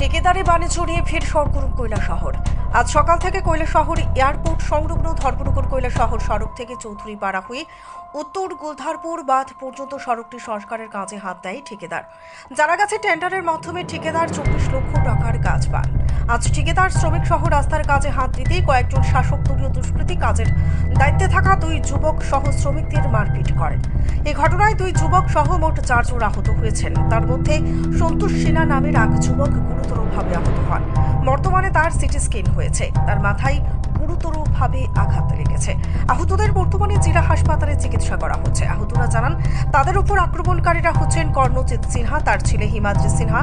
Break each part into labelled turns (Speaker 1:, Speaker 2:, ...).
Speaker 1: ঠিকাদারি বানে ছড়িয়ে ফের সরগরম কৈলা শহর। আজ সকাল থেকে শহর এয়ারপোর্ট সংলগ্ন ধর্মনগর শহর সড়ক থেকে চৌধুরী পাড়া হয়ে উত্তর গোলধারপুর বাঁধ পর্যন্ত সড়কটি সংস্কারের কাজে হাত দেয় ঠিকাদার। জানা গেছে, টেন্ডারের মাধ্যমে ঠিকাদার চব্বিশ লক্ষ টাকার কাজ পান। আজ ঠিকাদার শ্রমিক সহ রাস্তার কাজে হাত দিতেই কয়েকজন শাসক দলীয় দুষ্কৃতী কাজের দায়িত্বে থাকা দুই যুবক সহ শ্রমিকদের মারপিট করেন। এই ঘটনায় দুই যুবক সহ মোট চারজন আহত হয়েছেন। তার মধ্যে সন্তোষ সিনহা নামের এক যুবক গুরুতরভাবে আহত হন। বর্তমানে তার সিটি স্ক্যান হয়েছে। তার মাথায় গুরুতরভাবে আঘাত লেগেছে। আহতদের বর্তমানে জেলা হাসপাতালে চিকিৎসা করা হচ্ছে। আহতরা জানান তাদের উপর আক্রমণকারীরা হচ্ছেন কর্ণজিৎ সিনহা তার ছেলে হিমাদ্রি সিনহা।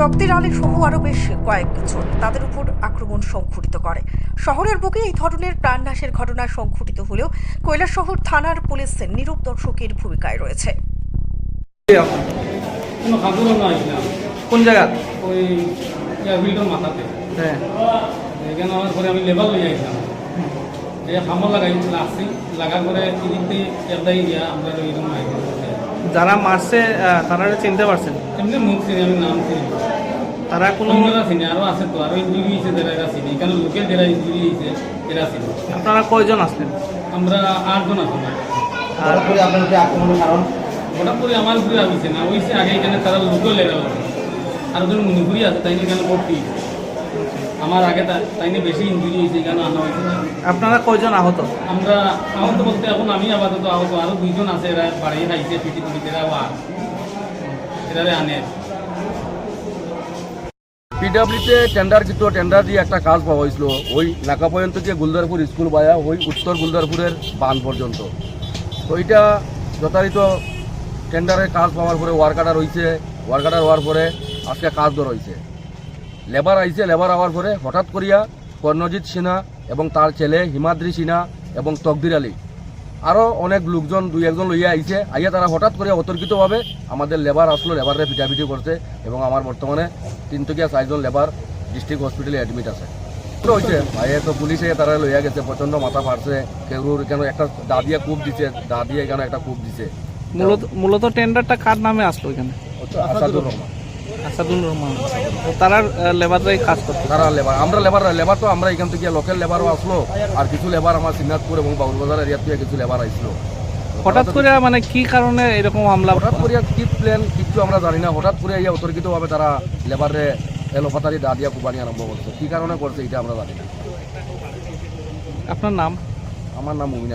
Speaker 1: তকদির আলী সহ আরও বেশ কয়েকজন তাদের উপর আক্রমণ সংঘটিত করে। শহরের বুকে এই ধরনের প্রাণনাশের ঘটনা সংঘটিত হলেও কৈলাসহর থানার পুলিশ নীরব দর্শকের ভূমিকায় রয়েছে।
Speaker 2: কোন
Speaker 3: জায়গা?
Speaker 2: ওই মাথাতে।
Speaker 3: হ্যাঁ।
Speaker 2: এখানে আমার পরে আমি লেবার লই লাগার পরে একদাই আমরা আইলাম
Speaker 3: যারা মারছে তারা চিনতে পারছেন?
Speaker 2: এমনি মুখ চিনি আমি নাম চিনি।
Speaker 3: তারা কোনো
Speaker 2: চিনি আরও আছে তো আরও ইঞ্জুরি হয়েছে যারা এরা চিনি। এখানে লোকের যারা ইঞ্জুরি হয়েছে এরা চিনি।
Speaker 3: আপনারা কয়জন আসলেন
Speaker 2: আমরা আটজন আছি।
Speaker 3: আর
Speaker 4: তারপরে আপনার যে আক্রমণের কারণ?
Speaker 2: হঠাৎ করে আমার ঘুরে আসছে না ওইসে আগে এখানে তারা লোকেও লেগা আর ওদের মণিপুরি আছে তাই ভর্তি হয়েছে। আমার আগে তাই নিয়ে বেশি ইঞ্জুরি হয়েছে এখানে আনা হয়েছে
Speaker 3: আপনারা কয়জন আহত?
Speaker 2: আমরা আহত বলতে এখন আমি আপাতত আহত আরও দুইজন আছে এরা বাড়ি খাইছে পিটি পিটি আর এরারে আনে।
Speaker 5: পিডাব্লিউতে টেন্ডার কিন্তু টেন্ডার দিয়ে একটা কাজ পাওয়া হয়েছিল। ওই নাকা পর্যন্ত যে গুলদারপুর স্কুল বায়া ওই উত্তর গুলদারপুরের বান পর্যন্ত। তো এটা যথারীত টেন্ডারের কাজ পাওয়ার পরে ওয়ার্কাটার হয়েছে ওয়ার্কাটার হওয়ার পরে আজকে কাজ ধর হয়েছে লেবার আইছে লেবার হওয়ার পরে হঠাৎ করিয়া কর্ণজিৎ সিনহা এবং তার ছেলে হিমাদ্রি সিনহা এবং তকদির আলী আরও অনেক লোকজন দুই একজন লইয়া আইছে। আইয়া তারা হঠাৎ করে অতর্কিতভাবে আমাদের লেবার আসলো লেবারে পিটাপিটি করছে এবং আমার বর্তমানে তিনটকিয়া চারজন লেবার ডিস্ট্রিক্ট হসপিটালে অ্যাডমিট আছে। হয়েছে ভাইয়ে তো পুলিশে তারা লইয়া গেছে প্রচণ্ড মাথা ফাটছে কেউর কেন একটা দা দিয়ে কূপ দিছে দা দিয়ে কেন একটা কূপ দিছে।
Speaker 3: মূলত মূলত টেন্ডারটা কার নামে আসলো এখানে?
Speaker 5: আসাদুর রহমান।
Speaker 3: আসাদুল রহমান। তারা লেবাররাই কাজ করতো।
Speaker 5: তারা লেবার আমরা লেবার লেবার তো আমরা এখান থেকে লোকাল লেবারও আসলো আর কিছু লেবার আমার সিনাজপুর এবং বাবুরবাজার এরিয়া থেকে কিছু লেবার আসলো।
Speaker 3: হঠাৎ করে মানে কি কারণে এরকম হামলা
Speaker 5: হঠাৎ করে কি প্ল্যান কিচ্ছু আমরা জানি না। হঠাৎ করে ইয়া অতর্কিতভাবে তারা লেবারে এলোপাতারি দা দিয়া কুবানি আরম্ভ করছে। কি কারণে করছে এটা আমরা জানি না।
Speaker 3: আপনার নাম?
Speaker 5: আমার নাম মুমিন